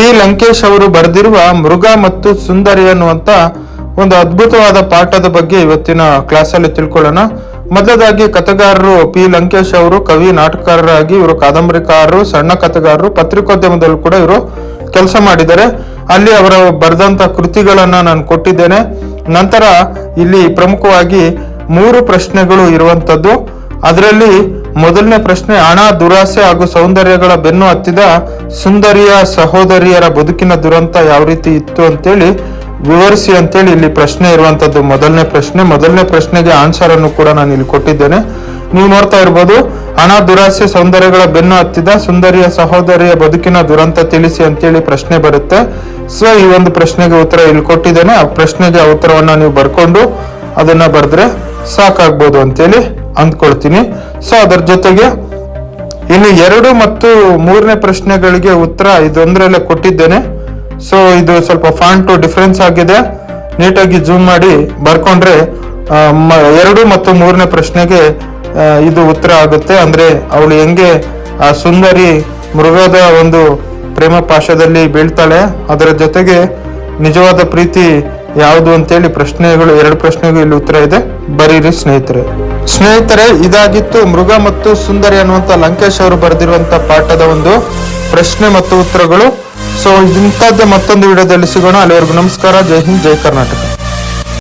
P. Lankesh ಅವರು ಬರೆದಿರುವ ಮೃಗ ಮತ್ತು ಸುಂದರಿ ಅನ್ನುವಂತ ಒಂದು ಅದ್ಭುತವಾದ ಪಾಠದ ಬಗ್ಗೆ ಇವತ್ತಿನ ಕ್ಲಾಸಲ್ಲಿ ತಿಳ್ಕೊಳ್ಳೋಣ. ಮೊದಲದಾಗಿ ಕಥೆಗಾರರು ಪಿ. ಲಂಕೇಶ್ ಅವರು ಕವಿ, ನಾಟಕಕಾರರಾಗಿ ಇವರು, ಕಾದಂಬರಿಕಾರರು, ಸಣ್ಣ ಕಥೆಗಾರರು, ಪತ್ರಿಕೋದ್ಯಮದಲ್ಲೂ ಕೂಡ ಇವರು ಕೆಲಸ ಮಾಡಿದ್ದಾರೆ. ಅಲ್ಲಿ ಅವರ ಬರೆದಂತ ಕೃತಿಗಳನ್ನ ನಾನು ಕೊಟ್ಟಿದ್ದೇನೆ. ನಂತರ ಇಲ್ಲಿ ಪ್ರಮುಖವಾಗಿ ಮೂರು ಪ್ರಶ್ನೆಗಳು ಇರುವಂತದ್ದು. ಅದರಲ್ಲಿ ಮೊದಲನೇ ಪ್ರಶ್ನೆ ಹಣ ದುರಾಸೆ ಹಾಗೂ ಸೌಂದರ್ಯಗಳ ಬೆನ್ನು ಹತ್ತಿದ ಸುಂದರಿಯ ಸಹೋದರಿಯರ ಬದುಕಿನ ದುರಂತ ಯಾವ ರೀತಿ ಇತ್ತು ಅಂತೇಳಿ ವಿವರಿಸಿ ಅಂತೇಳಿ ಇಲ್ಲಿ ಪ್ರಶ್ನೆ ಇರುವಂತದ್ದು ಮೊದಲನೇ ಪ್ರಶ್ನೆ. ಮೊದಲನೇ ಪ್ರಶ್ನೆಗೆ ಆನ್ಸರ್ ಅನ್ನು ಕೂಡ ನಾನು ಇಲ್ಲಿ ಕೊಟ್ಟಿದ್ದೇನೆ. ನೀವು ನೋಡ್ತಾ ಇರ್ಬೋದು ಹಣ ದುರಾಸೆ ಸೌಂದರ್ಯಗಳ ಬೆನ್ನು ಹತ್ತಿದ ಸುಂದರಿಯ ಸಹೋದರಿಯ ಬದುಕಿನ ದುರಂತ ತಿಳಿಸಿ ಅಂತೇಳಿ ಪ್ರಶ್ನೆ ಬರುತ್ತೆ. ಸೊ ಈ ಒಂದು ಪ್ರಶ್ನೆಗೆ ಉತ್ತರ ಇಲ್ಲಿ ಕೊಟ್ಟಿದ್ದೇನೆ. ಆ ಪ್ರಶ್ನೆಗೆ ಆ ಉತ್ತರವನ್ನ ನೀವು ಬರ್ಕೊಂಡು ಅದನ್ನ ಬರೆದ್ರೆ ಸಾಕಾಗ್ಬೋದು ಅಂತೇಳಿ ಅಂದ್ಕೊಳ್ತೀನಿ. ಸೊ ಅದರ ಜೊತೆಗೆ ಇನ್ನು ಎರಡು ಮತ್ತು ಮೂರನೇ ಪ್ರಶ್ನೆಗಳಿಗೆ ಉತ್ತರ ಇದೊಂದರಲ್ಲೇ ಕೊಟ್ಟಿದ್ದೇನೆ. ಸೊ ಇದು ಸ್ವಲ್ಪ ಫಾಂಟು ಡಿಫ್ರೆನ್ಸ್ ಆಗಿದೆ. ನೀಟಾಗಿ ಜೂಮ್ ಮಾಡಿ ಬರ್ಕೊಂಡ್ರೆ ಎರಡು ಮತ್ತು ಮೂರನೇ ಪ್ರಶ್ನೆಗೆ ಇದು ಉತ್ತರ ಆಗುತ್ತೆ. ಅಂದ್ರೆ ಅವಳು ಹೆಂಗೆ, ಆ, ಸುಂದರಿ ಮೃಗದ ಒಂದು ಪ್ರೇಮ ಪಾಶದಲ್ಲಿ ಬೀಳ್ತಾಳೆ, ಅದರ ಜೊತೆಗೆ ನಿಜವಾದ ಪ್ರೀತಿ ಯಾವುದು ಅಂತೇಳಿ ಪ್ರಶ್ನೆಗಳು, ಎರಡು ಪ್ರಶ್ನೆಗೂ ಇಲ್ಲಿ ಉತ್ತರ ಇದೆ. ಬರೀರಿ ಸ್ನೇಹಿತರೆ. ಸ್ನೇಹಿತರೆ, ಇದಾಗಿತ್ತು ಮೃಗ ಮತ್ತು ಸುಂದರಿ ಅನ್ನುವಂತ ಲಂಕೇಶ್ ಅವರು ಬರೆದಿರುವಂತ ಪಾಠದ ಒಂದು ಪ್ರಶ್ನೆ ಮತ್ತು ಉತ್ತರಗಳು. ಸೊ ಇಂಥದ್ದೇ ಮತ್ತೊಂದು ವಿಡಿಯೋದಲ್ಲಿ ಸಿಗೋಣ. ಅಲ್ಲಿವರೆಗೂ ನಮಸ್ಕಾರ. ಜೈ ಹಿಂದ್, ಜೈ ಕರ್ನಾಟಕ.